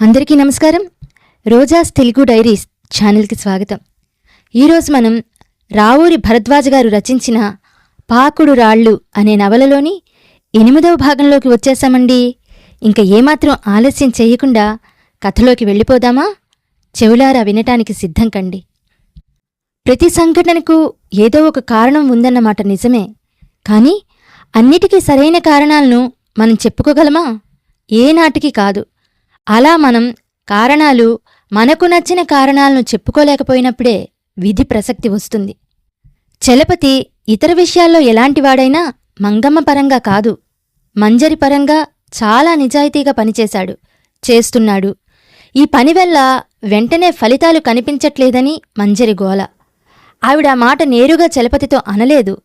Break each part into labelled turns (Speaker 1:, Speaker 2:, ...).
Speaker 1: అందరికీ నమస్కారం. రోజాస్ తెలుగు డైరీస్ ఛానల్కి స్వాగతం. ఈరోజు మనం రావూరి భరద్వాజ గారు రచించిన పాకుడు రాళ్ళు అనే నవలలోని ఎనిమిదవ భాగంలోకి వచ్చేసామండి. ఇంకా ఏమాత్రం ఆలస్యం చేయకుండా కథలోకి వెళ్ళిపోదామా? చెవులారా వినటానికి సిద్ధం కండి. ప్రతి సంఘటనకు ఏదో ఒక కారణం ఉందన్నమాట నిజమే. కానీ అన్నిటికీ సరైన కారణాలను మనం చెప్పుకోగలమా? ఏనాటికి కాదు. అలా మనం కారణాలు మనకు నచ్చిన కారణాలను చెప్పుకోలేకపోయినప్పుడే విధి ప్రసక్తి వస్తుంది. చలపతి ఇతర విషయాల్లో ఎలాంటివాడైనా మంగమ్మ పరంగా కాదు. మంజరి పరంగా చాలా నిజాయితీగా పనిచేశాడు చేస్తున్నాడు. ఈ పని వల్ల వెంటనే ఫలితాలు కనిపించట్లేదని మంజరి గోల. ఆవిడ మాట నేరుగా చలపతితో అనలేదు.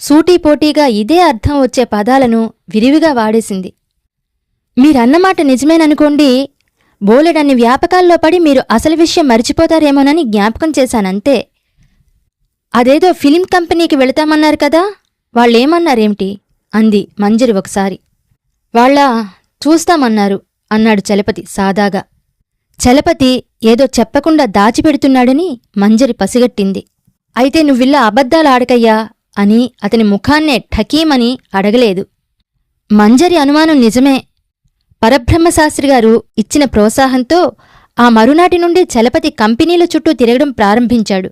Speaker 1: సూటీపోటీగా ఇదే అర్థం వచ్చే పదాలను విరివిగా వాడేసింది. మీరన్నమాట నిజమేననుకోండి. బోలెడన్ని వ్యాపకాల్లో పడి మీరు అసలు విషయం మర్చిపోతారేమోనని జ్ఞాపకం చేశానంతే. అదేదో ఫిలిం కంపెనీకి వెళతామన్నారు కదా వాళ్ళేమన్నారేమిటి? అంది మంజరి ఒకసారి. వాళ్ళ చూస్తామన్నారు అన్నాడు చలపతి సాదాగా. చలపతి ఏదో చెప్పకుండా దాచిపెడుతున్నాడని మంజరి పసిగట్టింది. అయితే నువ్విల్లా అబద్ధాలు ఆడకయ్యా అని అతని ముఖాన్నే ఠకీమని అడగలేదు. మంజరి అనుమానం నిజమే పరబ్రహ్మశాస్త్రి గారు ఇచ్చిన ప్రోత్సాహంతో ఆ మరునాటి నుండి చలపతి కంపెనీల చుట్టూ తిరగడం ప్రారంభించాడు.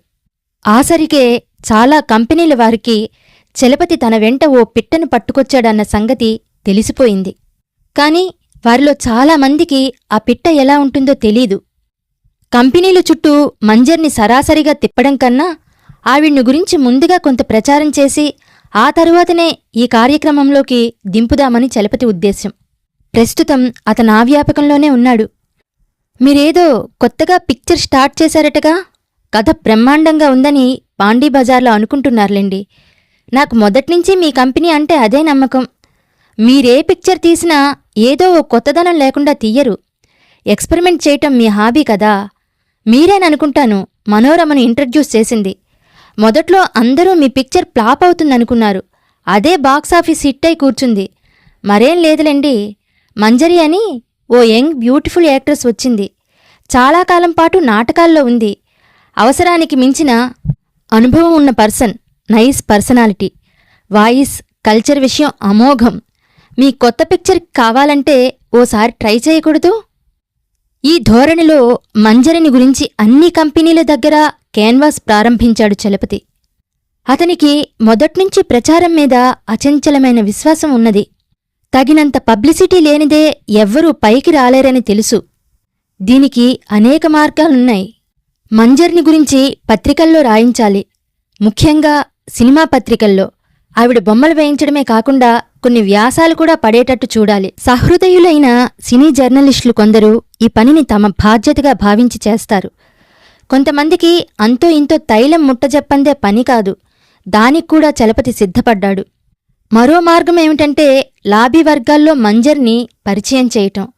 Speaker 1: ఆసరికే చాలా కంపెనీల వారికి చలపతి తన వెంట ఓ పిట్టను పట్టుకొచ్చాడన్న సంగతి తెలిసిపోయింది. కాని వారిలో చాలామందికి ఆ పిట్ట ఎలా ఉంటుందో తెలీదు. కంపెనీల చుట్టూ మంజర్ని సరాసరిగా తిప్పడం కన్నా ఆవిడ్ని గురించి ముందుగా కొంత ప్రచారం చేసి ఆ తరువాతనే ఈ కార్యక్రమంలోకి దింపుదామని చలపతి ఉద్దేశ్యం. ప్రస్తుతం అతను ఆ వ్యాపకంలోనే ఉన్నాడు. మీరేదో కొత్తగా పిక్చర్ స్టార్ట్ చేశారటగా? కథ బ్రహ్మాండంగా ఉందని పాండీ బజార్లో అనుకుంటున్నారులేండి. నాకు మొదట్నుంచి మీ కంపెనీ అంటే అదే నమ్మకం. మీరే పిక్చర్ తీసినా ఏదో ఓ కొత్తదనం లేకుండా తీయరు. ఎక్స్పెరిమెంట్ చేయటం మీ హాబీ కదా. మీరేననుకుంటాను మనోరమను ఇంట్రడ్యూస్ చేసింది. మొదట్లో అందరూ మీ పిక్చర్ ఫ్లాప్ అవుతుందనుకున్నారు. అదే బాక్సాఫీస్ హిట్ అయి కూర్చుంది. మరేం లేదులేండి. మంజరి అని ఓ యంగ్ బ్యూటిఫుల్ యాక్ట్రెస్ వచ్చింది. చాలా కాలం పాటు నాటకాల్లో ఉంది. అవసరానికి మించిన అనుభవం ఉన్న person nice personality. Voice culture విషయం అమోఘం. మీ కొత్త పిక్చర్ కావాలంటే ఓసారి ట్రై చేయకూడదు? ఈ ధోరణిలో మంజరిని గురించి అన్ని కంపెనీల దగ్గర క్యాన్వాస్ ప్రారంభించాడు చలపతి. అతనికి మొదట్నుంచి ప్రచారం మీద అచంచలమైన విశ్వాసం ఉన్నది. తగినంత పబ్లిసిటీ లేనిదే ఎవ్వరూ పైకి రాలేరని తెలుసు. దీనికి అనేక మార్గాలున్నాయి. మంజర్ని గురించి పత్రికల్లో రాయించాలి. ముఖ్యంగా సినిమా పత్రికల్లో. ఆవిడ బొమ్మలు వేయించడమే కాకుండా కొన్ని వ్యాసాలు కూడా పడేటట్టు చూడాలి. సహృదయులైన సినీ జర్నలిస్టులు కొందరు ఈ పనిని తమ బాధ్యతగా భావించి చేస్తారు. కొంతమందికి అంతో ఇంతో తైలం ముట్టజెప్పందే పని కాదు. దానికి కూడా చలపతి సిద్ధపడ్డాడు. మరో మార్గం ఏమిటంటే లాబీ వర్గాల్లో మంజర్ని పరిచయం చేయటం.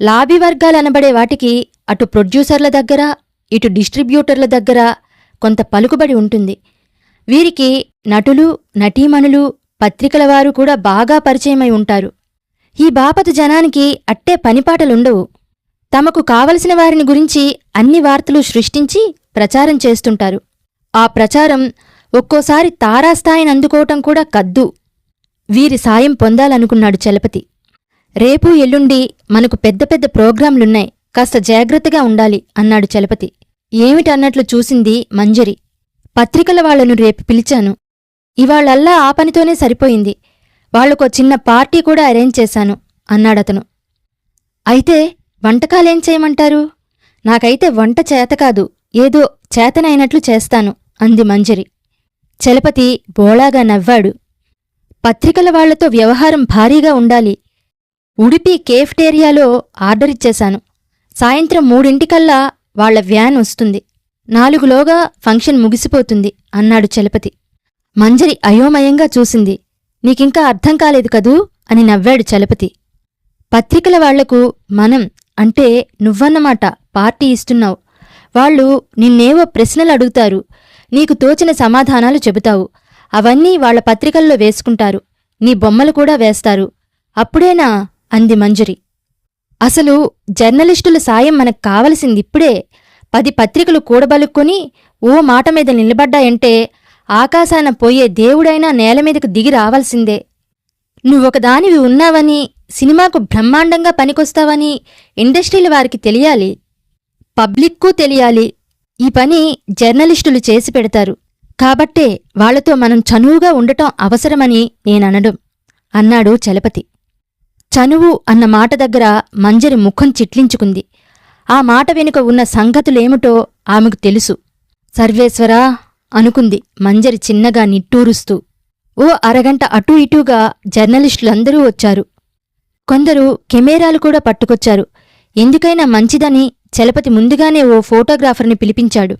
Speaker 1: లాబీ వర్గాలనబడే వాటికి అటు ప్రొడ్యూసర్ల దగ్గర ఇటు డిస్ట్రిబ్యూటర్ల దగ్గర కొంత పలుకుబడి ఉంటుంది. వీరికి నటులు నటీమణులు పత్రికల వారు కూడా బాగా పరిచయమై ఉంటారు. ఈ బాపతు జనానికి అట్టే పనిపాటలుండవు. తమకు కావలసిన వారిని గురించి అన్ని వార్తలు సృష్టించి ప్రచారం చేస్తుంటారు. ఆ ప్రచారం ఒక్కోసారి తారాస్థాయిని అందుకోవటం కూడా కద్దు. వీరి సాయం పొందాలనుకున్నాడు చలపతి. రేపు ఎల్లుండి మనకు పెద్ద పెద్ద ప్రోగ్రాంలున్నాయి కాస్త జాగ్రత్తగా ఉండాలి అన్నాడు చలపతి. ఏమిటన్నట్లు చూసింది మంజరి. పత్రికల వాళ్ళను రేపు పిలిచాను. ఇవాళల్లా ఆ పనితోనే సరిపోయింది. వాళ్ళకో చిన్న పార్టీ కూడా అరేంజ్ చేశాను అన్నాడతను. అయితే వంటకాలేం చేయమంటారు? నాకైతే వంట చేత కాదు ఏదో చేతనైనట్లు చేస్తాను అంది మంజరి. చలపతి బోళాగా నవ్వాడు. పత్రికల వాళ్ళతో వ్యవహారం భారీగా ఉండాలి. ఉడిపి కేఫ్టేరియాలో ఆర్డర్ ఇచ్చేశాను. సాయంత్రం మూడింటికల్లా వాళ్ళ వ్యాన్ వస్తుంది. నాలుగులోగా ఫంక్షన్ ముగిసిపోతుంది అన్నాడు చలపతి. మంజరి అయోమయంగా చూసింది. నీకింకా అర్థం కాలేదు కదూ? అని నవ్వాడు చలపతి. పత్రికల వాళ్ళకు మనం అంటే నువ్వన్నమాట పార్టీ ఇస్తున్నావు. వాళ్ళు నిన్నేవో ప్రశ్నలు అడుగుతారు. నీకు తోచిన సమాధానాలు చెబుతావు. అవన్నీ వాళ్ళ పత్రికల్లో వేసుకుంటారు. నీ బొమ్మలు కూడా వేస్తారు. అప్పుడేనా? అంది మంజరి. అసలు జర్నలిస్టుల సాయం మనకు కావలసింది ఇప్పుడే. పది పత్రికలు కూడబలుక్కొని ఓ మాట మీద నిలబడ్డాయంటే ఆకాశాన పోయే దేవుడైనా నేల మీదకు దిగి రావాల్సిందే. నువ్వొకదానివి ఉన్నావని సినిమాకు బ్రహ్మాండంగా పనికొస్తావని ఇండస్ట్రీల వారికి తెలియాలి. పబ్లిక్కు తెలియాలి. ఈ పని జర్నలిస్టులు చేసి పెడతారు. కాబట్టే వాళ్ళతో మనం చనువుగా ఉండటం అవసరమని నేననడం అన్నాడు చలపతి. చనువు అన్న మాట దగ్గర మంజరి ముఖం చిట్లించుకుంది. ఆ మాట వెనుక ఉన్న సంగతులేమిటో ఆమెకు తెలుసు. సర్వేశ్వరా అనుకుంది మంజరి చిన్నగా నిట్టూరుస్తూ. ఓ అరగంట అటూ ఇటూగా జర్నలిస్టులందరూ వచ్చారు. కొందరు కెమెరాలు కూడా పట్టుకొచ్చారు. ఎందుకైనా మంచిదని చలపతి ముందుగానే ఓ ఫోటోగ్రాఫర్ని పిలిపించాడు.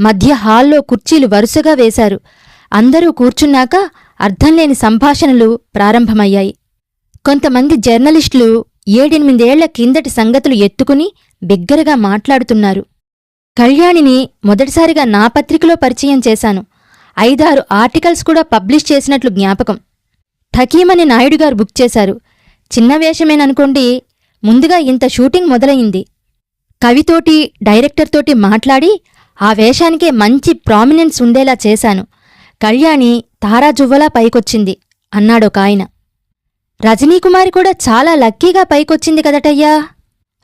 Speaker 1: మధ్య హాల్లో కుర్చీలు వరుసగా వేశారు. అందరూ కూర్చున్నాక అర్థంలేని సంభాషణలు ప్రారంభమయ్యాయి. కొంతమంది జర్నలిస్టులు ఏడెనిమిదేళ్ళ కిందటి సంగతులు ఎత్తుకుని బిగ్గరగా మాట్లాడుతున్నారు. కళ్యాణిని మొదటిసారిగా నా పత్రికలో పరిచయం చేశాను. ఐదారు ఆర్టికల్స్ కూడా పబ్లిష్ చేసినట్లు జ్ఞాపకం. ఠకీమని నాయుడుగారు బుక్ చేశారు. చిన్న వేషమేననుకోండి ముందుగా ఇంత షూటింగ్ మొదలయింది కవితోటి డైరెక్టర్తోటి మాట్లాడి ఆ వేషానికే మంచి ప్రామినెన్స్ ఉండేలా చేశాను. కళ్యాణి తారాజువ్వలా పైకొచ్చింది అన్నాడొకాయన. రజనీకుమారి కూడా చాలా లక్కీగా పైకొచ్చింది కదటయ్యా.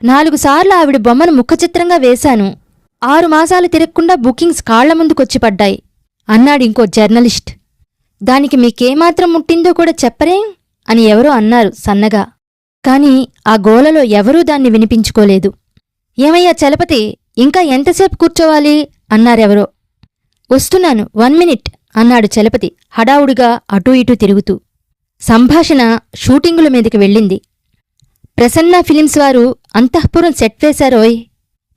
Speaker 1: నాలుగు సార్లు ఆవిడ బొమ్మను ముఖచిత్రంగా వేశాను. ఆరు మాసాలు తిరగకుండా బుకింగ్స్ కాళ్ళ ముందుకొచ్చి పడ్డాయి అన్నాడింకో జర్నలిస్ట్. దానికి మీకేమాత్రం ముట్టిందో కూడా చెప్పరేం అని ఎవరో అన్నారు సన్నగా. కాని ఆ గోలలో ఎవరూ దాన్ని వినిపించుకోలేదు. ఏమయ్యా చలపతి ఇంకా ఎంతసేపు కూర్చోవాలి? అన్నారెవరో వస్తున్నాను వన్ మినిట్ అన్నాడు చలపతి హడావుడిగా అటూ ఇటూ తిరుగుతూ. సంభాషణ షూటింగుల మీదకి వెళ్ళింది. ప్రసన్న ఫిలిమ్స్ వారు అంతఃపురం సెట్ వేశారోయ్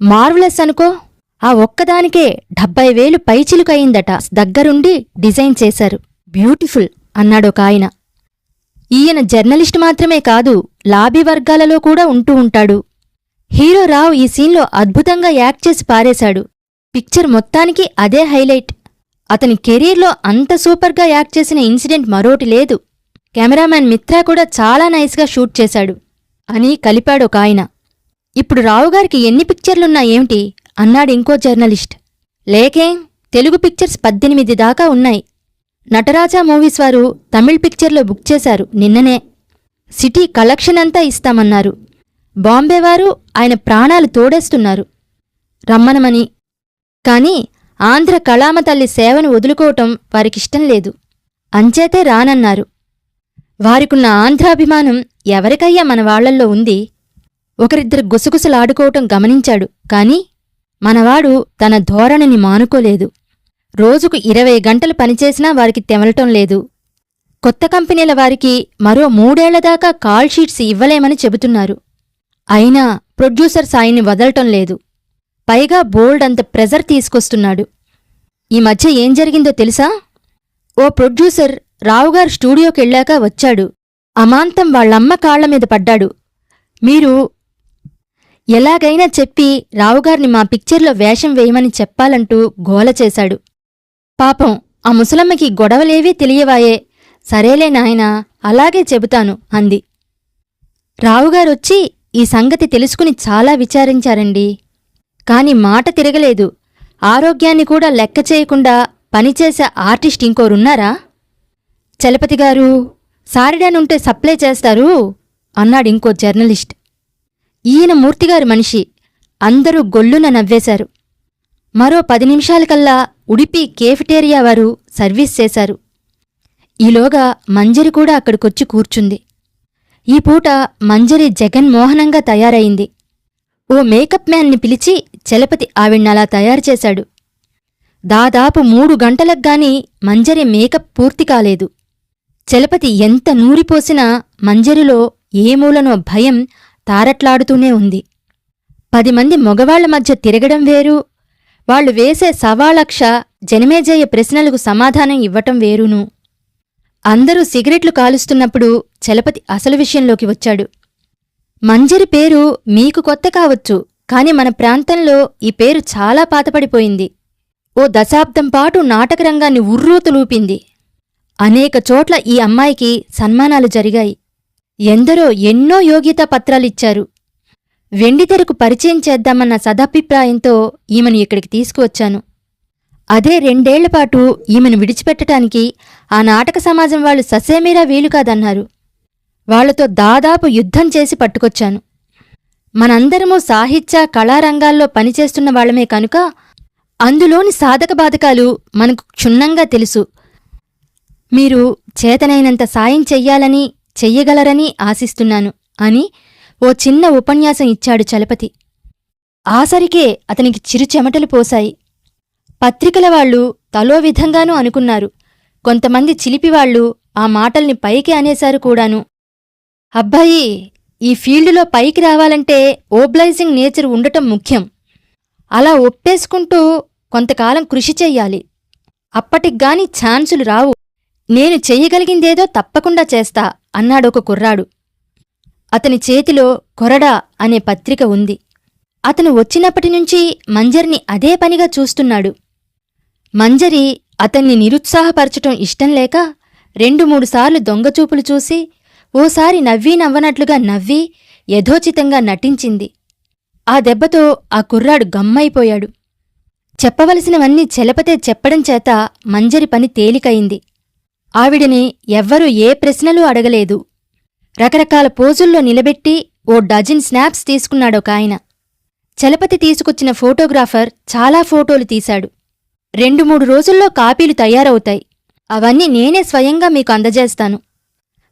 Speaker 1: మార్వలస్ అనుకో. ఆ ఒక్కదానికే డెబ్బై వేలు పైచిలుకయిందట. దగ్గరుండి డిజైన్ చేశారు. బ్యూటిఫుల్ అన్నాడొకాయన ఈయన జర్నలిస్ట్ మాత్రమే కాదు లాబీ వర్గాలలో కూడా ఉంటూ ఉంటాడు. హీరో రావు ఈ సీన్లో అద్భుతంగా యాక్ట్ చేసి పారేశాడు. పిక్చర్ మొత్తానికి అదే హైలైట్. అతని కెరీర్లో అంత సూపర్గా యాక్ట్ చేసిన ఇన్సిడెంట్ మరోటి లేదు. కెమెరామ్యాన్ మిత్రా కూడా చాలా నైస్గా షూట్ చేశాడు. అని కలిపాడు ఒక ఆయన. ఇప్పుడు రావుగారికి ఎన్ని పిక్చర్లున్నా ఏమిటి? అన్నాడు ఇంకో జర్నలిస్ట్. లేకేం తెలుగు పిక్చర్స్ పద్దెనిమిది దాకా ఉన్నాయి. నటరాజా మూవీస్ వారు తమిళ్ పిక్చర్లో బుక్ చేశారు నిన్ననే. సిటీ కలెక్షన్ అంతా ఇస్తామన్నారు. బాంబే వారు ఆయన ప్రాణాలు తోడేస్తున్నారు. రమ్మనమని. కాని ఆంధ్ర కళామ తల్లి సేవను వదులుకోవటం వారికిష్టం లేదు. అంచేతే రానన్నారు. వారికున్న ఆంధ్రాభిమానం ఎవరికయ్యా మన వాళ్ళల్లో ఉంది? ఒకరిద్దరు గుసగుసలాడుకోవటం గమనించాడు. కాని మనవాడు తన ధోరణిని మానుకోలేదు. రోజుకు ఇరవై గంటలు పనిచేసినా వారికి తెమలటం లేదు. కొత్త కంపెనీల వారికి మరో మూడేళ్ళదాకా దాకా కాల్షీట్స్ ఇవ్వలేమని చెబుతున్నారు. అయినా ప్రొడ్యూసర్ సాయిని వదలటం లేదు. పైగా బోల్డ్ అంత ప్రెజర్ తీసుకొస్తున్నాడు. ఈ మధ్య ఏం జరిగిందో తెలుసా? ఓ ప్రొడ్యూసర్ రావుగారు స్టూడియోకెళ్ళాక వచ్చాడు. అమాంతం వాళ్ళమ్మ కాళ్ళ మీద పడ్డాడు. మీరు ఎలాగైనా చెప్పి రావుగారిని మా పిక్చర్లో వేషం వేయమని చెప్పాలంటూ గోల చేశాడు. పాపం ఆ ముసలమ్మకి గొడవలేవీ తెలియవాయే. సరేలే నాయనా అలాగే చెబుతాను అంది. రావుగారొచ్చి ఈ సంగతి తెలుసుకుని చాలా విచారించారండి. కాని మాట తిరగలేదు. ఆరోగ్యాన్ని కూడా లెక్క చేయకుండా పనిచేసే ఆర్టిస్ట్ ఇంకోరున్నారా? చలపతిగారు సారిడానుంటే సప్లై చేస్తారు అన్నాడు ఇంకో జర్నలిస్ట్. ఈయన మూర్తిగారి మనిషి. అందరూ గొల్లున నవ్వేశారు. మరో పది నిమిషాలకల్లా ఉడిపి కేఫిటేరియా వారు సర్వీస్ చేశారు. ఈలోగా మంజరి కూడా అక్కడికొచ్చి కూర్చుంది. ఈ పూట మంజరి జగన్మోహనంగా తయారైంది. ఓ మేకప్ మ్యాన్ని పిలిచి చలపతి ఆవిణ్ణలా తయారు చేశాడు. దాదాపు మూడు గంటలగ్గాని మంజరి మేకప్ పూర్తి కాలేదు. చలపతి ఎంత నూరిపోసినా మంజరిలో ఏ మూలనో భయం తారట్లాడుతూనే ఉంది. పది మంది మగవాళ్ళ మధ్య తిరగడం వేరు వాళ్ళు వేసే సవాలక్ష జనమేజయ్య ప్రశ్నలకు సమాధానం ఇవ్వటం వేరును. అందరూ సిగరెట్లు కాలుస్తున్నప్పుడు చలపతి అసలు విషయంలోకి వచ్చాడు. మంజరి పేరు మీకు కొత్త కావచ్చు కాని మన ప్రాంతంలో ఈ పేరు చాలా పాతపడిపోయింది. ఓ దశాబ్దం పాటు నాటకరంగాన్ని ఉర్రూతలూపింది అనేక చోట్ల ఈ అమ్మాయికి సన్మానాలు జరిగాయి. ఎందరో ఎన్నో యోగ్యతా పత్రాలిచ్చారు వెండితెరకు పరిచయం చేద్దామన్న సదభిప్రాయంతో ఈమెను ఇక్కడికి తీసుకువచ్చాను. అదే రెండేళ్ళపాటు ఈమెను విడిచిపెట్టటానికి ఆ నాటక సమాజం వాళ్ళు ససేమీరా వీలు కాదన్నారు. వాళ్ళతో దాదాపు యుద్ధం చేసి పట్టుకొచ్చాను. మనందరము సాహిత్య కళారంగాల్లో పనిచేస్తున్న వాళ్ళమే కనుక అందులోని సాధక బాధకాలు మనకు క్షుణ్ణంగా తెలుసు. మీరు చేతనైనంత సాయం చెయ్యాలని చెయ్యగలరని ఆశిస్తున్నాను అని ఓ చిన్న ఉపన్యాసం ఇచ్చాడు చలపతి. ఆసరికే అతనికి చిరు చెమటలు పోశాయి. పత్రికల వాళ్ళు తలో విధంగానూ అనుకున్నారు. కొంతమంది చిలిపివాళ్ళు ఆ మాటల్ని పైకి అనేశారు కూడాను. అబ్బాయి ఈ ఫీల్డులో పైకి రావాలంటే ఓబ్లైజింగ్ నేచర్ ఉండటం ముఖ్యం. అలా ఒప్పేసుకుంటూ కొంతకాలం కృషి చెయ్యాలి. అప్పటిగ్గాని ఛాన్సులు రావు. నేను చెయ్యగలిగిందేదో తప్పకుండా చేస్తా అన్నాడొక కుర్రాడు. అతని చేతిలో కొరడా అనే పత్రిక ఉంది. అతను వచ్చినప్పటినుంచి మంజరిని అదే పనిగా చూస్తున్నాడు. మంజరి అతన్ని నిరుత్సాహపరచటం ఇష్టం లేక రెండు మూడుసార్లు దొంగచూపులు చూసి ఓసారి నవ్వీ నవ్వనట్లుగా నవ్వి యథోచితంగా నటించింది. ఆ దెబ్బతో ఆ కుర్రాడు గమ్మైపోయాడు. చెప్పవలసినవన్నీ చెలపతే చెప్పడం చేత మంజరి పని తేలికయింది. ఆవిడని ఎవ్వరూ ఏ ప్రశ్నలూ అడగలేదు. రకరకాల పోజుల్లో నిలబెట్టి ఓ డజన్ స్నాప్స్ తీసుకున్నాడొకాయన. చలపతి తీసుకొచ్చిన ఫోటోగ్రాఫర్ చాలా ఫోటోలు తీశాడు. రెండు మూడు రోజుల్లో కాపీలు తయారవుతాయి. అవన్నీ నేనే స్వయంగా మీకు అందజేస్తాను.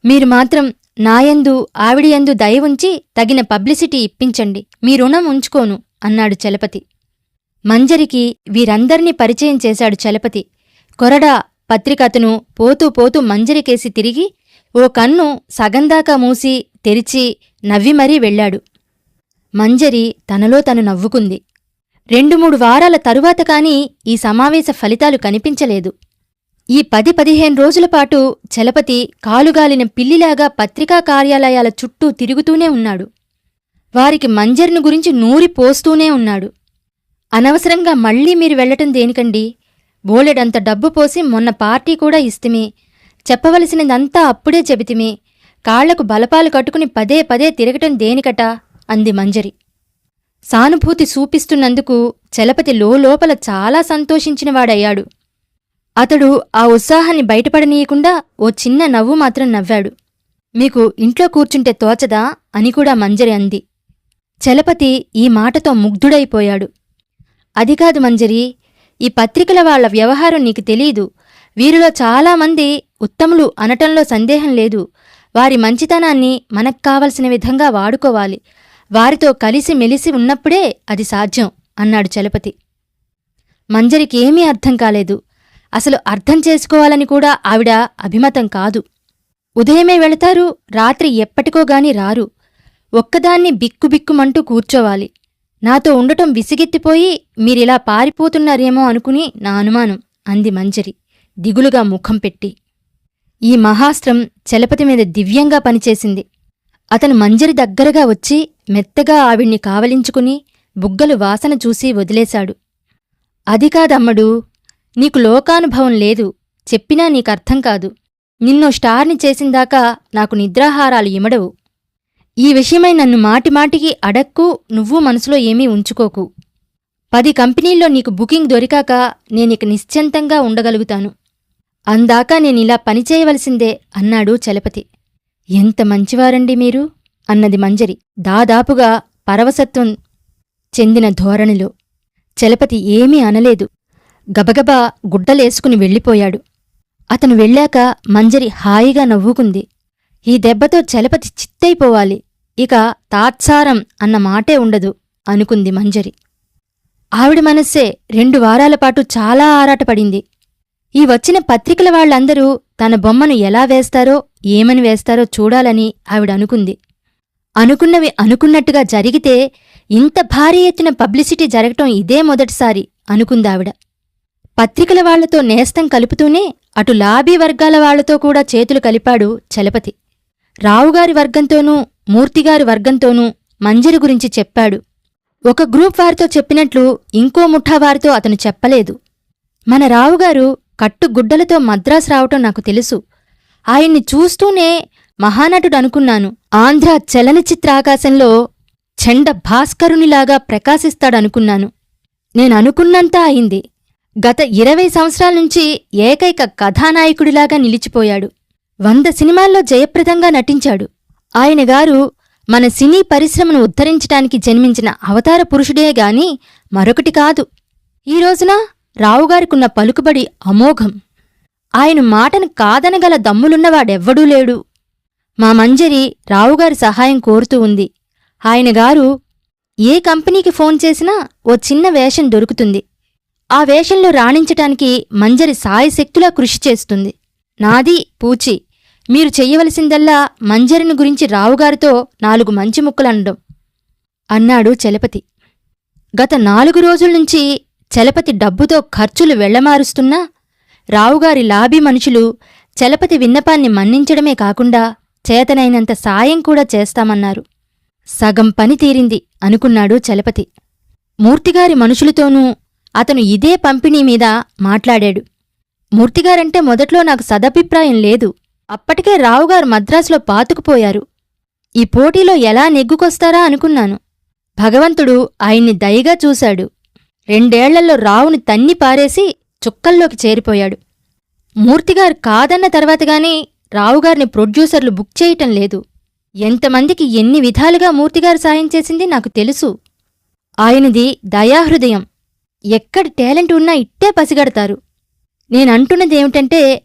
Speaker 1: మీరు మాత్రం నాయందు ఆవిడియందు దయ ఉంచి తగిన పబ్లిసిటీ ఇప్పించండి. మీ రుణం ఉంచుకోను అన్నాడు చలపతి. మంజరికి వీరందర్నీ పరిచయం చేశాడు చలపతి. కొరడా పత్రికతను పోతూ పోతూ మంజరికేసి తిరిగి ఓ కన్ను సగందాకా మూసి తెరిచి నవ్వి మరీ వెళ్ళాడు. మంజరి తనలో తను నవ్వుకుంది. రెండు మూడు వారాల తరువాత కాని ఈ సమావేశ ఫలితాలు కనిపించలేదు. ఈ పది పదిహేను రోజులపాటు చలపతి కాలుగాలిన పిల్లిలాగా పత్రికా కార్యాలయాల చుట్టూ తిరుగుతూనే ఉన్నాడు. వారికి మంజరిని గురించి నూరి పోస్తూనే ఉన్నాడు. అనవసరంగా మళ్ళీ మీరు వెళ్ళటం దేనికండి? బోలెడంత డబ్బు పోసి మొన్న పార్టీ కూడా ఇస్తిమే. చెప్పవలసినదంతా అప్పుడే చెబితిమే. కాళ్ళకు బలపాలు కట్టుకుని పదే పదే తిరగటం దేనికట? అంది మంజరి. సానుభూతి చూపిస్తున్నందుకు చలపతి లోపల చాలా సంతోషించినవాడయ్యాడు. అతడు ఆ ఉత్సాహాన్ని బయటపడనీయకుండా ఓ చిన్న నవ్వు మాత్రం నవ్వాడు. మీకు ఇంట్లో కూర్చుంటే తోచదా? అని కూడా మంజరి అంది. చలపతి ఈ మాటతో ముగ్ధుడైపోయాడు. అదికాదు మంజరి ఈ పత్రికల వాళ్ళ వ్యవహారం నీకు తెలీదు. వీరిలో చాలామంది ఉత్తములు అనటంలో సందేహం లేదు. వారి మంచితనాన్ని మనక్కావలసిన విధంగా వాడుకోవాలి. వారితో కలిసి మెలిసి ఉన్నప్పుడే అది సాధ్యం అన్నాడు చలపతి. మంజరికి ఏమీ అర్థం కాలేదు. అసలు అర్థం చేసుకోవాలని కూడా ఆవిడ అభిమతం కాదు. ఉదయమే వెళతారు రాత్రి ఎప్పటికోగాని రారు. ఒక్కదాన్ని బిక్కుబిక్కుమంటూ కూర్చోవాలి. నాతో ఉండటం విసిగెత్తిపోయి మీరిలా పారిపోతున్నారేమో అనుకుని నా అనుమానం అంది మంజరి దిగులుగా ముఖం పెట్టి. ఈ మహాస్త్రం చలపతి మీద దివ్యంగా పనిచేసింది. అతను మంజరి దగ్గరగా వచ్చి మెత్తగా ఆవిణ్ణి కావలించుకుని బుగ్గలు వాసన చూసి వదిలేశాడు. అది కాదమ్మడు నీకు లోకానుభవం లేదు చెప్పినా నీకర్థం కాదు. నిన్నో స్టార్ని చేసిందాకా నాకు నిద్రాహారాలు ఇమడవు. ఈ విషయమై నన్ను మాటిమాటికి అడక్కు నువ్వు మనసులో ఏమీ ఉంచుకోకు. పది కంపెనీల్లో నీకు బుకింగ్ దొరికాక నేనిక నిశ్చంతంగా ఉండగలుగుతాను. అందాకా నేనిలా పనిచేయవలసిందే అన్నాడు చలపతి. ఎంత మంచివారండి మీరు? అన్నది మంజరి. దాదాపుగా పరవసత్వం చెందిన ధోరణిలో చలపతి ఏమీ అనలేదు. గబగబా గుడ్డలేసుకుని వెళ్ళిపోయాడు. అతను వెళ్ళాక మంజరి హాయిగా నవ్వుకుంది. ఈ దెబ్బతో చలపతి చిత్తైపోవాలి. ఇక తాత్సారం అన్న మాటే ఉండదు అనుకుంది మంజరి. ఆవిడ మనస్సే రెండు వారాలపాటు చాలా ఆరాటపడింది. ఈ వచ్చిన పత్రికల వాళ్ళందరూ తన బొమ్మను ఎలా వేస్తారో ఏమని వేస్తారో చూడాలని ఆవిడ అనుకుంది. అనుకున్నవి అనుకున్నట్టుగా జరిగితే ఇంత భారీ ఎత్తున పబ్లిసిటీ జరగటం ఇదే మొదటిసారి అనుకుందావిడ. పత్రికల వాళ్ళతో నేస్తం కలుపుతూనే అటు లాబీ వర్గాల వాళ్ళతో కూడా చేతులు కలిపాడు చలపతి. రావుగారి వర్గంతోనూ మూర్తిగారి వర్గంతోనూ మంజరి గురించి చెప్పాడు. ఒక గ్రూప్ వారితో చెప్పినట్లు ఇంకో ముఠా వారితో అతను చెప్పలేదు. మన రావుగారు కట్టుగుడ్డలతో మద్రాసు రావటం నాకు తెలుసు. ఆయన్ని చూస్తూనే మహానటుడు అనుకున్నాను ఆంధ్ర చలనచిత్రాకాశంలో చెండ భాస్కరునిలాగా ప్రకాశిస్తాడనుకున్నాను. నేననుకున్నంత అయింది. గత ఇరవై సంవత్సరాల నుంచి ఏకైక కథానాయకుడిలాగా నిలిచిపోయాడు. వంద సినిమాల్లో జయప్రదంగా నటించాడు. ఆయన గారు మన సినీ పరిశ్రమను ఉద్ధరించటానికి జన్మించిన అవతార పురుషుడే గాని మరొకటి కాదు. ఈ రోజున రావుగారికున్న పలుకుబడి అమోఘం. ఆయన మాటను కాదనగల దమ్ములున్నవాడెవ్వడూ లేడు. మా మంజరి రావుగారి సహాయం కోరుతూ ఉంది. ఆయనగారు ఏ కంపెనీకి ఫోన్ చేసినా ఓ చిన్న వేషం దొరుకుతుంది. ఆ వేషంలో రాణించటానికి మంజరి సాయశక్తులా కృషి చేస్తుంది. నాది పూచి. మీరు చెయ్యవలసిందల్లా మంజరిని గురించి రావుగారితో నాలుగు మంచి ముక్కలనడం అన్నాడు చలపతి. గత నాలుగు రోజుల నుంచి చలపతి డబ్బుతో ఖర్చులు వెళ్ళమారుస్తున్నా రావుగారి లాబీ మనుషులు చలపతి విన్నపాన్ని మన్నించడమే కాకుండా చేతనైనంత సాయం కూడా చేస్తామన్నారు. సగం పని తీరింది అనుకున్నాడు చలపతి. మూర్తిగారి మనుషులతోనూ అతను ఇదే పంపిణీ మీద మాట్లాడాడు. మూర్తిగారంటే మొదట్లో నాకు సదభిప్రాయం లేదు. అప్పటికే రావుగారు మద్రాసులో పాతుకుపోయారు. ఈ పోటీలో ఎలా నెగ్గుకొస్తారా అనుకున్నాను. భగవంతుడు ఆయన్ని దయగా చూశాడు. రెండేళ్ళలో రావుని తన్ని పారేసి చుక్కల్లోకి చేరిపోయాడు. మూర్తిగారు కాదన్న తర్వాతగానే రావుగారిని ప్రొడ్యూసర్లు బుక్ చేయటం లేదు. ఎంతమందికి ఎన్ని విధాలుగా మూర్తిగారు సాయం చేసింది నాకు తెలుసు. ఆయనది దయాహృదయం. ఎక్కడి టాలెంట్ ఉన్నా ఇట్టే పసిగడతారు. నేనంటున్నదేమిటంటే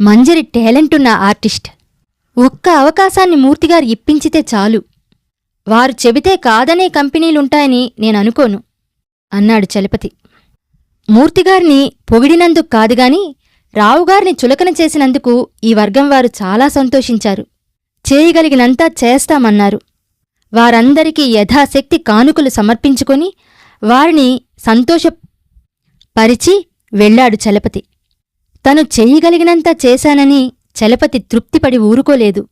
Speaker 1: మంజరి టాలెంటున్న ఆర్టిస్ట్. ఒక్క అవకాశాన్ని మూర్తిగారు ఇప్పించితే చాలు. వారు చెబితే కాదనే కంపెనీలుంటాయని నేననుకోను అన్నాడు చలపతి. మూర్తిగారిని పొగిడినందుకు కాదుగాని రావుగారిని చులకన చేసినందుకు ఈ వర్గం వారు చాలా సంతోషించారు. చేయగలిగినంతా చేస్తామన్నారు. వారందరికీ యథాశక్తి కానుకలు సమర్పించుకొని వారిని సంతోషపరిచి వెళ్ళాడు చలపతి. తను చేయగలిగినంత చేశానని చలపతి తృప్తిపడి ఊరుకోలేదు.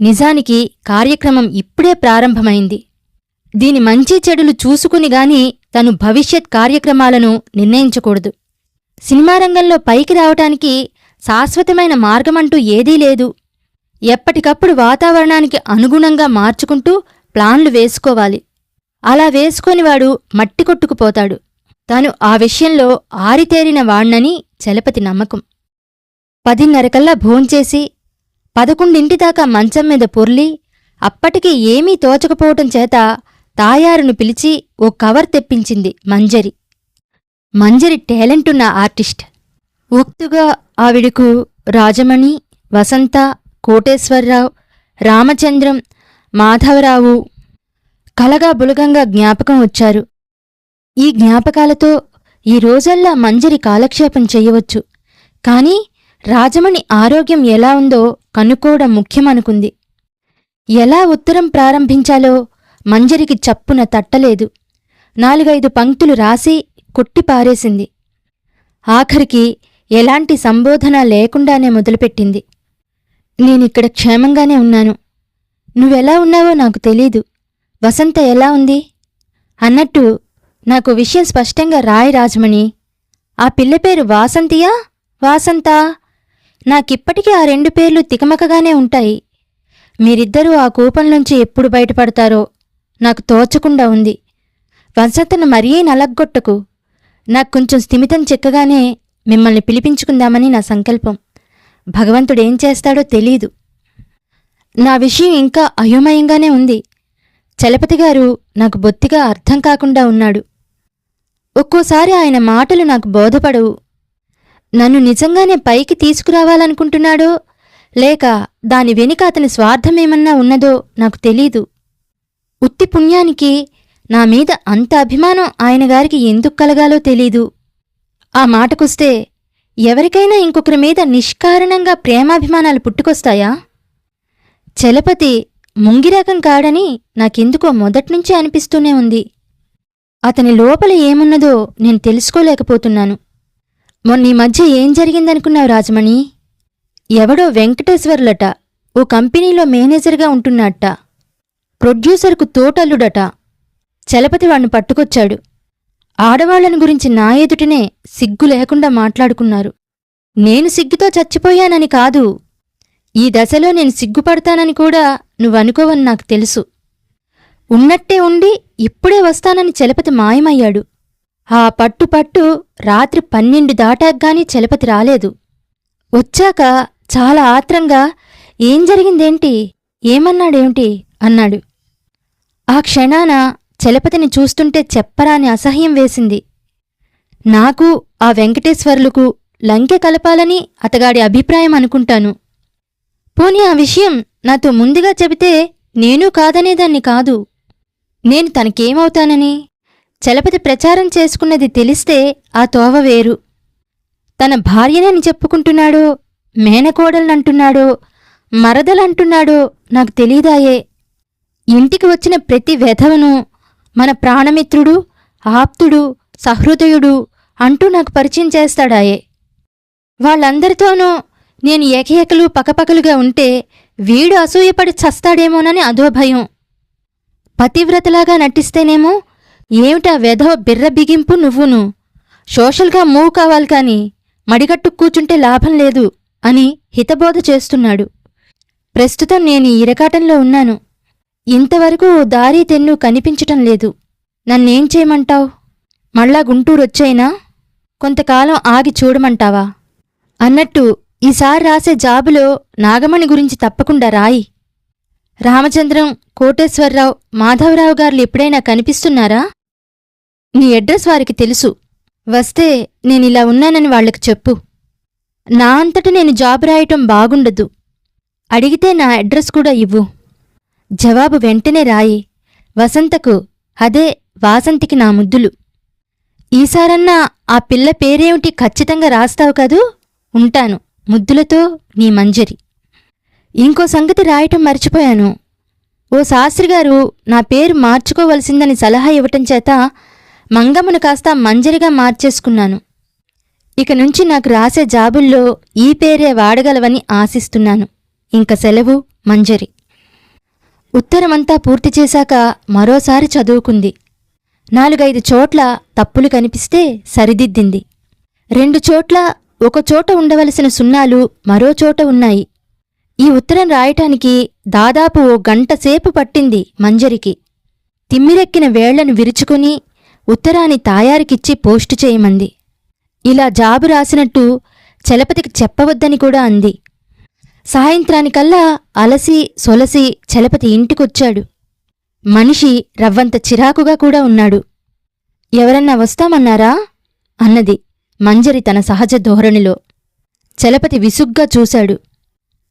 Speaker 1: నిజానికి కార్యక్రమం ఇప్పుడే ప్రారంభమైంది. దీని మంచి చెడులు చూసుకునిగాని తను భవిష్యత్ కార్యక్రమాలను నిర్ణయించకూడదు. సినిమా రంగంలో పైకి రావటానికి శాశ్వతమైన మార్గమంటూ ఏదీ లేదు. ఎప్పటికప్పుడు వాతావరణానికి అనుగుణంగా మార్చుకుంటూ ప్లాన్లు వేసుకోవాలి. అలా వేసుకొనివాడు మట్టి కొట్టుకుపోతాడు. తాను ఆ విషయంలో ఆరితేరిన వాణ్ణని చలపతి నమ్మకం. పదిన్నరకల్లా భోంచేసి పదకొండింటిదాకా మంచం మీద పొర్లి అప్పటికి ఏమీ తోచకపోవటం చేత తాయారును పిలిచి ఓ కవర్ తెప్పించింది మంజరి. మంజరి టాలెంటున్న ఆర్టిస్ట్. ఉక్తుగా ఆవిడకు రాజమణి వసంత కోటేశ్వరరావు రామచంద్రం మాధవరావు కలగా బులగంగా జ్ఞాపకం వచ్చారు. ఈ జ్ఞాపకాలతో ఈ రోజల్లా మంజరి కాలక్షేపం చెయ్యవచ్చు కాని రాజమణి ఆరోగ్యం ఎలా ఉందో కనుక్కోవడం ముఖ్యమనుకుంది. ఎలా ఉత్తరం ప్రారంభించాలో మంజరికి చప్పున తట్టలేదు. నాలుగైదు పంక్తులు రాసి కొట్టిపారేసింది. ఆఖరికి ఎలాంటి సంబోధన లేకుండానే మొదలుపెట్టింది. నేనిక్కడ క్షేమంగానే ఉన్నాను. నువ్వెలా ఉన్నావో నాకు తెలీదు. వసంత ఎలా ఉంది? అన్నట్టు నాకు విషయం స్పష్టంగా రాయి రాజమణి ఆ పిల్ల పేరు వాసంతియా? వాసంతా? నాకిప్పటికీ ఆ రెండు పేర్లు తికమకగానే ఉంటాయి. మీరిద్దరూ ఆ కూపంలోంచి ఎప్పుడు బయటపడతారో నాకు తోచకుండా ఉంది. వసంతను మరీ నలగ్గొట్టకు. నాకు కొంచెం స్థిమితం చెక్కగానే మిమ్మల్ని పిలిపించుకుందామని నా సంకల్పం. భగవంతుడేం చేస్తాడో తెలీదు. నా విషయం ఇంకా అయోమయంగానే ఉంది. చలపతి గారు నాకు బొత్తిగా అర్థం కాకుండా ఉన్నాడు. ఒక్కోసారి ఆయన మాటలు నాకు బోధపడవు. నన్ను నిజంగానే పైకి తీసుకురావాలనుకుంటున్నాడో లేక దాని వెనుక అతని స్వార్థమేమన్నా ఉన్నదో నాకు తెలీదు. ఉత్తి పుణ్యానికి నా మీద అంత అభిమానం ఆయన గారికి ఎందుకు కలగాలో తెలీదు. ఆ మాటకొస్తే ఎవరికైనా ఇంకొకరి మీద నిష్కారణంగా ప్రేమాభిమానాలు పుట్టుకొస్తాయా? చలపతి ముంగిరకం కాడని నాకెందుకో మొదట్నుంచే అనిపిస్తూనే ఉంది. అతని లోపల ఏమున్నదో నేను తెలుసుకోలేకపోతున్నాను. మొన్నీ మధ్య ఏం జరిగిందనుకున్నావు రాజమణి? ఎవడో వెంకటేశ్వర్లట ఓ కంపెనీలో మేనేజర్గా ఉంటున్నట్ట ప్రొడ్యూసర్కు తోటల్లుడట. చలపతి వాణ్ణి పట్టుకొచ్చాడు. ఆడవాళ్ళను గురించి నా ఎదుటనే సిగ్గు లేకుండా మాట్లాడుకున్నారు. నేను సిగ్గుతో చచ్చిపోయానని కాదు. ఈ దశలో నేను సిగ్గుపడతానని కూడా నువ్వనుకోవని నాకు తెలుసు. ఉన్నట్టే ఉండి ఇప్పుడే వస్తానని చలపతి మాయమయ్యాడు. ఆ పట్టు పట్టు రాత్రి పన్నెండు దాటాగ్గాని చలపతి రాలేదు. వచ్చాక చాలా ఆత్రంగా ఏం జరిగిందేంటి? ఏమన్నాడేమిటి? అన్నాడు. ఆ క్షణాన చలపతిని చూస్తుంటే చెప్పరాని అసహ్యం వేసింది. నాకు ఆ వెంకటేశ్వర్లకు లంకె కలపాలని అతగాడి అభిప్రాయం అనుకుంటాను. పోనీ ఆ విషయం నాతో ముందుగా చెబితే నేను కాదనేదాన్ని కాదు. నేను తనకేమవుతానని? చలపతి ప్రచారం చేసుకున్నది తెలిస్తే ఆ తోవ వేరు. తన భార్యనని చెప్పుకుంటున్నాడో మేనకోడలనంటున్నాడో మరదలంటున్నాడో నాకు తెలీదాయే ఇంటికి వచ్చిన ప్రతి వెధవను మన ప్రాణమిత్రుడు ఆప్తుడు సహృదయుడు అంటూ నాకు పరిచయం చేస్తాడాయే. వాళ్ళందరితోనూ నేను ఏకఏకలు పకపకలుగా ఉంటే వీడు అసూయపడి చస్తాడేమోనని అదో భయం. పతివ్రతలాగా నటిస్తేనేమో ఏమిటా వెధో బిర్ర బిగింపు నువ్వును? సోషల్గా మూవ్ కావాలి కాని మడిగట్టు కూచుంటే లాభం లేదు అని హితబోధ చేస్తున్నాడు. ప్రస్తుతం నేను ఈ ఇరకాటంలో ఉన్నాను. ఇంతవరకు దారి తెన్ను కనిపించటం లేదు. నన్నేం చేయమంటావ్? మళ్ళా గుంటూరొచ్చైనా? కొంతకాలం ఆగి చూడమంటావా? అన్నట్టు ఈసారి రాసే జాబులో నాగమణి గురించి తప్పకుండా రాయి. రామచంద్రం కోటేశ్వరరావు మాధవరావు గారులు ఎప్పుడైనా కనిపిస్తున్నారా? నీ అడ్రస్ వారికి తెలుసు. వస్తే నేనిలా ఉన్నానని వాళ్ళకి చెప్పు. నా అంతట నేను జాబ్ రాయటం బాగుండదు. అడిగితే నా అడ్రస్ కూడా ఇవ్వు. జవాబు వెంటనే రాయి. వసంతకు అదే వాసంతికి నా ముద్దులు. ఈసారన్నా ఆ పిల్ల పేరేమిటి ఖచ్చితంగా రాస్తావు కదూ? ఉంటాను. ముద్దులతో నీ మంజరి. ఇంకో సంగతి రాయటం మర్చిపోయాను. ఓ శాస్త్రిగారు నా పేరు మార్చుకోవలసిందని సలహా ఇవ్వటం చేత మంగమ్మను కాస్త మంజరిగా మార్చేసుకున్నాను. ఇక నుంచి నాకు రాసే జాబుల్లో ఈ పేరే వాడగలవని ఆశిస్తున్నాను. ఇంక సెలవు మంజరి. ఉత్తరమంతా పూర్తి చేశాక మరోసారి చదువుకుంది. నాలుగైదు చోట్ల తప్పులు కనిపిస్తే సరిదిద్దింది. రెండు చోట్ల ఒక చోట ఉండవలసిన సున్నాలు మరో చోట ఉన్నాయి. ఈ ఉత్తరం రాయటానికి దాదాపు ఓ గంట సేపు పట్టింది మంజరికి. తిమ్మిరెక్కిన వేళ్ళను విరుచుకుని ఉత్తరాన్ని తాయారికిచ్చి పోస్టు చేయమంది. ఇలా జాబు రాసినట్టు చలపతికి చెప్పవద్దని కూడా అంది. సాయంత్రానికల్లా అలసి సొలసి చలపతి ఇంటికొచ్చాడు. మనిషి రవ్వంత చిరాకుగా కూడా ఉన్నాడు. ఎవరన్నా వస్తామన్నారా? అన్నది మంజరి తన సహజ ధోరణిలో. చలపతి విసుగ్గా చూశాడు.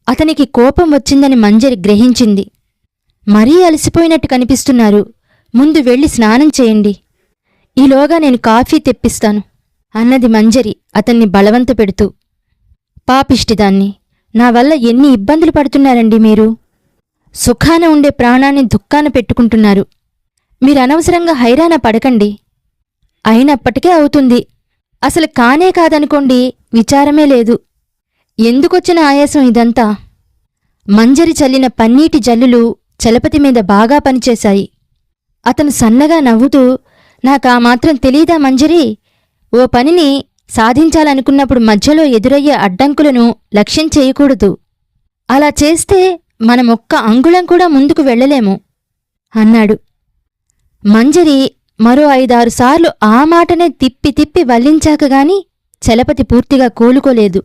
Speaker 1: అతనికి కోపం వచ్చిందని మంజరి గ్రహించింది. మరీ అలసిపోయినట్టు కనిపిస్తున్నారు. ముందు వెళ్ళి స్నానం చేయండి. ఈలోగా నేను కాఫీ తెప్పిస్తాను. అన్నది మంజరి అతన్ని బలవంత పెడుతూ పాపిష్టిదాన్ని నా వల్ల ఎన్ని ఇబ్బందులు పడుతున్నారండి మీరు? సుఖాన ఉండే ప్రాణాన్ని దుఃఖాన పెట్టుకుంటున్నారు. మీరు అనవసరంగా హైరాణ పడకండి. అయినప్పటికే అవుతుంది. అసలు కానే కాదనుకోండి విచారమే లేదు. ఎందుకొచ్చిన ఆయాసం ఇదంతా? మంజరి చల్లిన పన్నీటి జల్లులు చలపతి మీద బాగా పనిచేశాయి. అతను సన్నగా నవ్వుతూ నాకా మాత్రం తెలీదా మంజరి? ఓ పనిని సాధించాలనుకున్నప్పుడు మధ్యలో ఎదురయ్యే అడ్డంకులను లక్ష్యం చేయకూడదు. అలా చేస్తే మనం ఒక్క అంగుళం కూడా ముందుకు వెళ్ళలేము. అన్నాడు. మంజరి మరో ఐదారు సార్లు ఆ మాటనే తిప్పి తిప్పి వల్లించాక గాని చలపతి పూర్తిగా కోలుకోలేదు.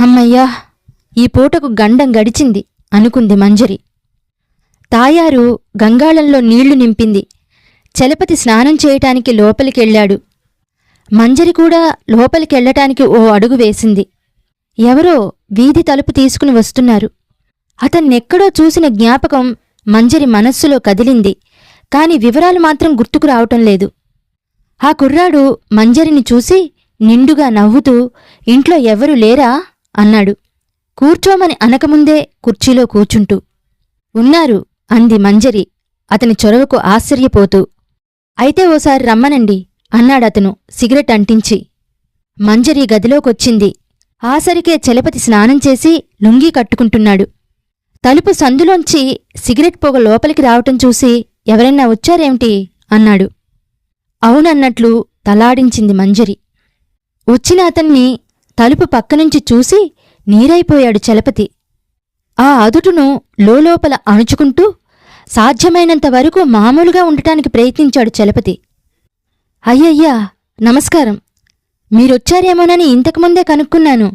Speaker 1: అమ్మయ్యా ఈ పూటకు గండం గడిచింది అనుకుంది మంజరి. తాయారు గంగాళంలో నీళ్ళు నింపింది. చలపతి స్నానం చేయటానికి లోపలికెళ్ళాడు. మంజరి కూడా లోపలికెళ్ళటానికి ఓ అడుగు వేసింది. ఎవరో వీధి తలుపు తీసుకుని వస్తున్నారు. అతన్నెక్కడో చూసిన జ్ఞాపకం మంజరి మనస్సులో కదిలింది. కాని వివరాలు మాత్రం గుర్తుకు రావటం లేదు. ఆ కుర్రాడు మంజరిని చూసి నిండుగా నవ్వుతూ ఇంట్లో ఎవరు లేరా? అన్నాడు. కూర్చోమని అనకముందే కుర్చీలో కూర్చుంటూ. ఉన్నారు అంది మంజరి. అతని చొరవకు ఆశ్చర్యపోతూ. అయితే ఓసారి రమ్మనండి. అన్నాడతను సిగరెట్ అంటించి. మంజరి గదిలోకొచ్చింది. ఆసరికే చలపతి స్నానం చేసి లుంగీ కట్టుకుంటున్నాడు. తలుపు సందులోంచి సిగరెట్ పొగ లోపలికి రావటం చూసి ఎవరైనా వచ్చారేమిటి? అన్నాడు. అవునన్నట్లు తలాడించింది మంజరి. వచ్చిన అతన్ని తలుపు పక్కనుంచి చూసి నీరైపోయాడు చలపతి. ఆ అదుటును లోలోపల అణుచుకుంటూ సాధ్యమైనంత వరకు మామూలుగా ఉండటానికి ప్రయత్నించాడు చలపతి. అయ్యయ్యా నమస్కారం. మీరొచ్చారేమోనని ఇంతకుముందే కనుక్కున్నాను.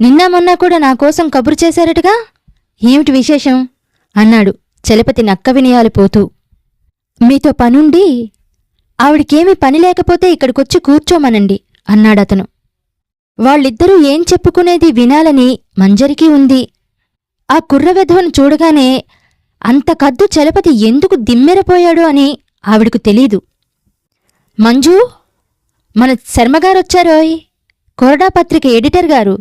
Speaker 1: నిన్న మొన్న కూడా నా కోసం కబురు చేశారటగా? ఏమిటి విశేషం? అన్నాడు చలపతి నక్క వినయాలు పోతూ. మీతో పనుండి? ఆవిడికేమీ పని లేకపోతే ఇక్కడికొచ్చి కూర్చోమనండి అన్నాడతను. వాళ్ళిద్దరూ ఏం చెప్పుకునేది వినాలని మంజరికి ఉంది. ఆ కుర్రవెధవను చూడగానే అంత కద్దు చలపతి ఎందుకు దిమ్మెరపోయాడు అని ఆవిడకు తెలీదు. మంజు మన శర్మగారొచ్చారోయ్? కొరడా పత్రిక ఎడిటర్ గారు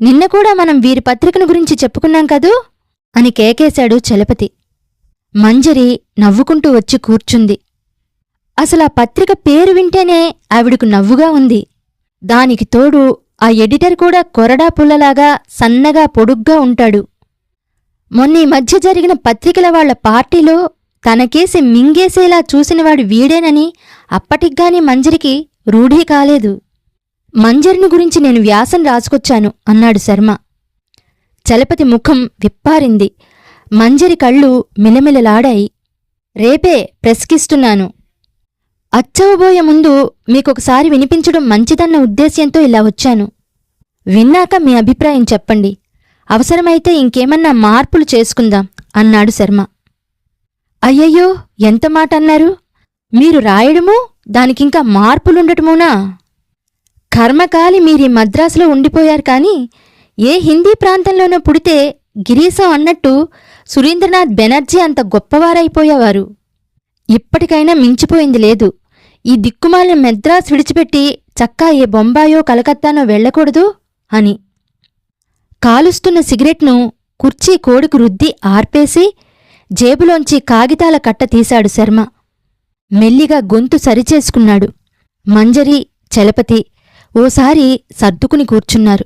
Speaker 1: నిన్న కూడా మనం వీరి పత్రికను గురించి చెప్పుకున్నాం కదూ? అని కేకేశాడు చలపతి. మంజరి నవ్వుకుంటూ వచ్చి కూర్చుంది. అసలు ఆ పత్రిక పేరు వింటేనే ఆవిడకు నవ్వుగా ఉంది. దానికి తోడు ఆ ఎడిటర్ కూడా కొరడా పుల్లలాగా సన్నగా పొడుగ్గా ఉంటాడు. మొన్న ఈ మధ్య జరిగిన పత్రికల వాళ్ళ పార్టీలో తనకేసి మింగేసేలా చూసినవాడు వీడేనని అప్పటిగ్గాని మంజరికి రూఢీ కాలేదు. మంజరిని గురించి నేను వ్యాసం రాసుకొచ్చాను అన్నాడు శర్మ. చలపతి ముఖం విప్పారింది. మంజరి కళ్ళు మిలమిలలాడాయి. రేపే ప్రెస్కిస్తున్నాను అచ్చవబోయే ముందు మీకొకసారి వినిపించడం మంచిదన్న ఉద్దేశ్యంతో ఇలా వచ్చాను. విన్నాక మీ అభిప్రాయం చెప్పండి. అవసరమైతే ఇంకేమన్నా మార్పులు చేసుకుందాం అన్నాడు శర్మ. అయ్యయ్యో ఎంత మాట అన్నారు మీరు రాయడము దానికింకా మార్పులుండటమునా? కర్మకాలి మీరీ మద్రాసులో ఉండిపోయారు కాని ఏ హిందీ ప్రాంతంలోనో పుడితే గిరీశం అన్నట్టు సురేంద్రనాథ్ బెనర్జీ అంత గొప్పవారైపోయేవారు. ఇప్పటికైనా మించిపోయింది లేదు. ఈ దిక్కుమాలిన మెద్రాస్ విడిచిపెట్టి చక్కా ఏ బొంబాయో కలకత్తానో వెళ్ళకూడదు? అని. కాలుస్తున్న సిగరెట్ను కుర్చీ కోడికు రుద్ది ఆర్పేసి జేబులోంచి కాగితాల కట్ట తీశాడు శర్మ. మెల్లిగా గొంతు సరిచేసుకున్నాడు. మంజరి చలపతి ఓసారి సర్దుకుని కూర్చున్నారు.